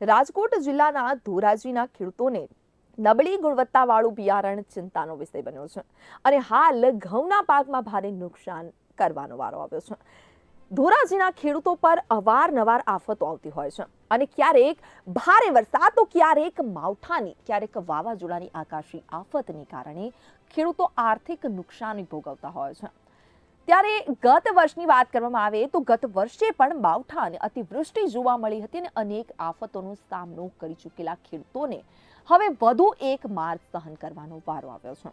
રાજકોટ જિલ્લાના ધોરાજીના ખેડૂતોને નબળી ગુણવત્તાવાળું બિયારણ ચિંતાનો વિષય બન્યો છે. અને હાલ ઘઉંના પાકમાં ભારે નુકસાન કરવાનો વારો આવ્યો છે. ધોરાજીના ખેડૂતો પર અવારનવાર આફતો આવતી હોય છે. અને ક્યારેક ભારે વરસાદ, તો ક્યારેક માવઠાની, ક્યારેક વાવાઝોડાની આકાશી આફતને કારણે ખેડૂતો આર્થિક નુકસાની ભોગવતા હોય છે. ત્યારે ગત વર્ષની વાત કરવામાં આવે તો ગત વર્ષે પણ માવઠા અને અતિવૃષ્ટિ જોવા મળી હતી અને અનેક આફતોનો સામનો કરી ચૂકેલા ખેડૂતોને હવે વધુ એક માર સહન કરવાનો વારો આવ્યો છે.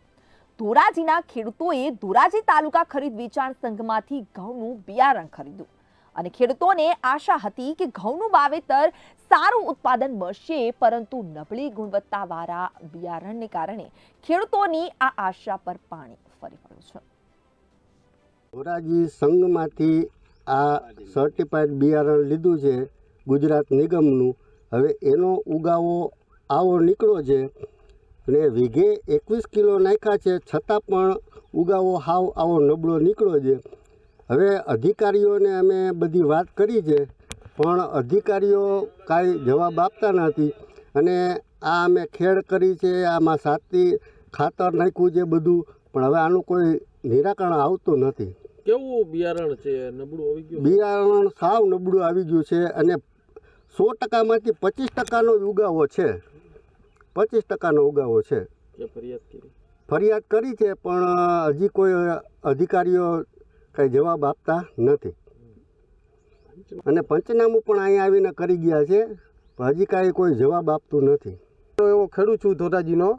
ધોરાજીના ખેડૂતોએ ધોરાજી તાલુકા ખરીદ વેચાણ સંઘમાંથી ઘઉંનું બિયારણ ખરીદ્યું અને ખેડૂતોને આશા હતી કે ઘઉંનું વાવેતર સારું ઉત્પાદન મળશે, પરંતુ નબળી ગુણવત્તાવાળા બિયારણને કારણે ખેડૂતોની આ આશા પર પાણી ફરી પડ્યું છે. ધોરાજી સંઘમાંથી આ સર્ટિફાઈડ બિયારણ લીધું છે ગુજરાત નિગમનું. હવે એનો ઉગાવો આવો નીકળ્યો છે અને વીઘે એકવીસ કિલો નાખ્યા છે, છતાં પણ ઉગાવો હાવ આવો નબળો નીકળ્યો છે. હવે અધિકારીઓને અમે બધી વાત કરી છે, પણ અધિકારીઓ કાંઈ જવાબ આપતા નથી. અને આ અમે ખેડ કરી છે, આમાં સાતી ખાતર નાખ્યું છે બધું, પણ હવે આનું કોઈ નિરાકરણ આવતું નથી. કેવું બિયારણ છે? નબળું આવી ગયું? બિયારણ સાવ નબળું આવી ગયું છે અને સો ટકામાંથી પચીસ ટકાનો ઉગાવો છે. પચીસ ટકાનો ઉગાવો છે. ફરિયાદ કરી. ફરિયાદ કરી છે પણ હજી કોઈ અધિકારીઓ કંઈ જવાબ આપતા નથી. અને પંચનામું પણ અહીંયા આવીને કરી ગયા છે પણ હજી કાંઈ કોઈ જવાબ આપતું નથી. એવો ખેડૂત છું ધોરાજીનો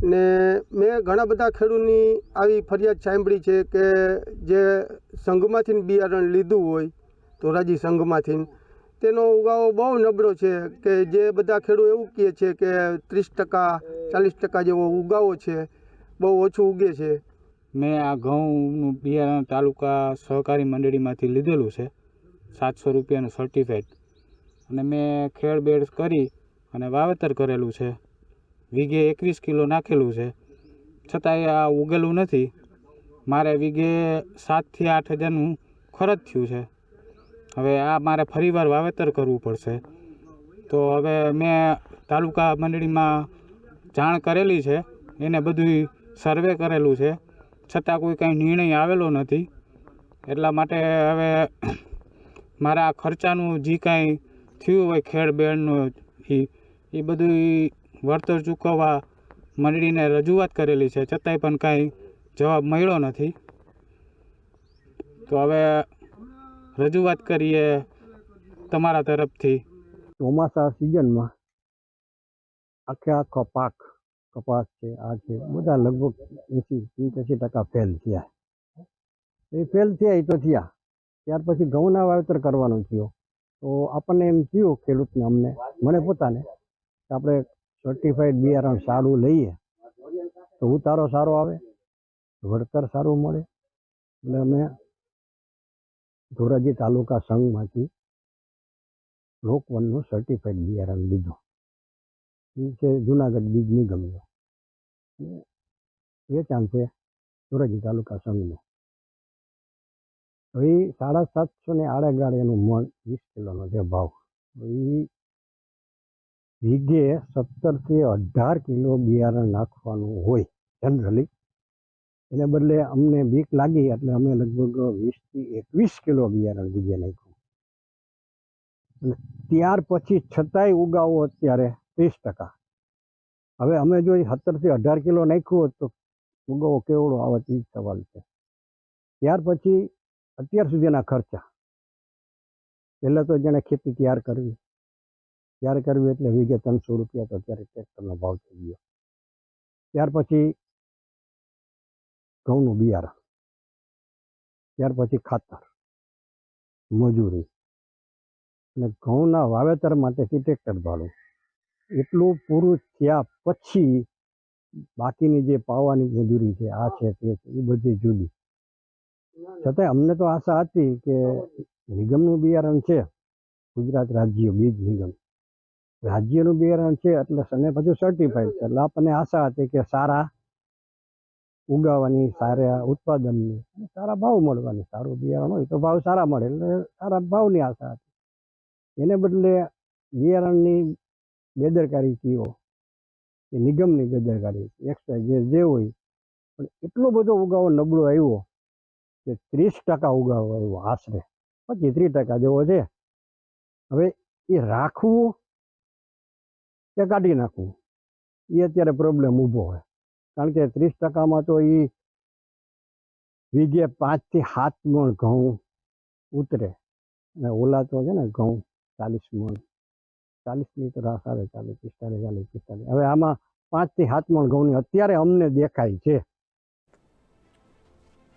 ને મેં ઘણા બધા ખેડૂતની આવી ફરિયાદ સાંભળી છે કે જે સંઘમાંથી બિયારણ લીધું હોય, ધોરાજી સંઘમાંથી, તેનો ઉગાવો બહુ નબળો છે કે જે બધા ખેડૂત એવું કહે છે કે ત્રીસ ટકા, ચાલીસ ટકા જેવો ઉગાવો છે, બહુ ઓછું ઉગે છે. મેં આ ઘઉંનું બિયારણ તાલુકા સહકારી મંડળીમાંથી લીધેલું છે, સાતસો રૂપિયાનું સર્ટિફિકેટ અને મેં ખેડ બેડ કરી અને વાવેતર કરેલું છે. વીઘે એકવીસ કિલો નાખેલું છે. છતાંય આ ઉગેલું નથી. મારે વીઘે સાતથી આઠ હજારનું ખર્ચ થયું છે. હવે આ મારે ફરીવાર વાવેતર કરવું પડશે. તો હવે મેં તાલુકા મંડળીમાં જાણ કરેલી છે. એને બધું સર્વે કરેલું છે. છતાં કોઈ કાંઈ નિર્ણય આવેલો નથી. એટલા માટે હવે મારા ખર્ચાનું જે કાંઈ થયું હોય ખેડ બેડનું એ એ બધું વળતર ચૂકવવા મંડળીને રજૂઆત કરેલી છે. છતાંય પણ કાંઈ જવાબ મળ્યો નથી. તો હવે રજૂઆત કરીએ તમારા તરફથી. ચોમાસા સિઝનમાં આખે આખો પાક કપાસ છે, આ છે, બધા લગભગ એંસી, પંચ્યાસી ટકા ફેલ થયા. એ ફેલ થયા એ તો થયા. ત્યાર પછી ઘઉંના વાવેતર કરવાનું થયો. તો આપણને એમ થયું ખેડૂતને અમને, મને પોતાને આપણે સર્ટિફાઈડ બિયારણ સારું લઈએ, તો ઉતારો સારો આવે, વળતર સારું મળે. એટલે અમે ધોરાજી તાલુકા સંઘમાંથી લોકવનનું સર્ટિફાઈડ બિયારણ લીધું. છે જુનાગઢ બીજ નિગમનો. વેચાણ છે ધોરાજી તાલુકા સંઘનું. હવે સાડા સાતસો ને આડેગાળે એનું મણ વીસ કિલોનો છે ભાવ. એ વીઘે સત્તરથી અઢાર કિલો બિયારણ નાખવાનું હોય જનરલી એને બદલે અમને બીક લાગી, એટલે અમે લગભગ વીસથી એકવીસ કિલો બિયારણ વીઘે નાખ્યું. અને ત્યાર પછી છતાંય ઉગાવો અત્યારે ત્રીસ ટકા. હવે અમે જો સત્તરથી અઢાર કિલો નાખ્યું હોત તો ઉગાવો કેવડો આવે તે જ સવાલ છે. ત્યાર પછી અત્યાર સુધીના ખર્ચા. પહેલાં તો જેણે ખેતી તૈયાર કરવી. તૈયાર કરવી એટલે વીઘે ત્રણસો રૂપિયા તો અત્યારે ટ્રેક્ટરનો ભાવ થઈ ગયો. ત્યાર પછી ઘઉંનું બિયારણ. ત્યાર પછી ખાતર, મજૂરી અને ઘઉંના વાવેતર માટેથી ટ્રેક્ટર ભાડું. એટલું પૂરું થયા પછી બાકીની જે પાવાની મજૂરી છે, આ છે, તે છે, એ બધી જુદી. છતાંય અમને તો આશા હતી કે નિગમનું બિયારણ છે, ગુજરાત રાજ્ય બીજ નિગમ. રાજ્યનું બિયારણ છે, એટલે અને પછી સર્ટિફાઈડ છે. એટલે આપણને આશા હતી કે સારા ઉગાવવાની સારા ઉત્પાદનની સારા ભાવ મળવાની. સારું બિયારણ હોય તો ભાવ સારા મળે, એટલે સારા ભાવની આશા હતી. એને બદલે બિયારણની બેદરકારી કીઓ, એ નિગમની બેદરકારી એક્સ્ટ્રા જે જે હોય. પણ એટલો બધો ઉગાવો નબળો આવ્યો કે ત્રીસ ટકા ઉગાવો આવ્યો આશરે. પચીસ ત્રીસ ટકા જેવો છે. હવે એ રાખવું કે કાઢી નાખવું એ અત્યારે પ્રોબ્લેમ ઊભો હોય. કારણ કે ત્રીસ ટકામાં તો એ વીઘે પાંચથી સાત મણ ઘઉં ઉતરે. અને ઓલા તો છે ને ઘઉં ચાલીસ મણ. ચાલીસની તો રાહ આવે ચાલીસ પિસ્તાલીસ ચાલીસ પિસ્તાલીસ હવે આમાં પાંચથી સાત મણ ઘઉંની અત્યારે અમને દેખાય છે.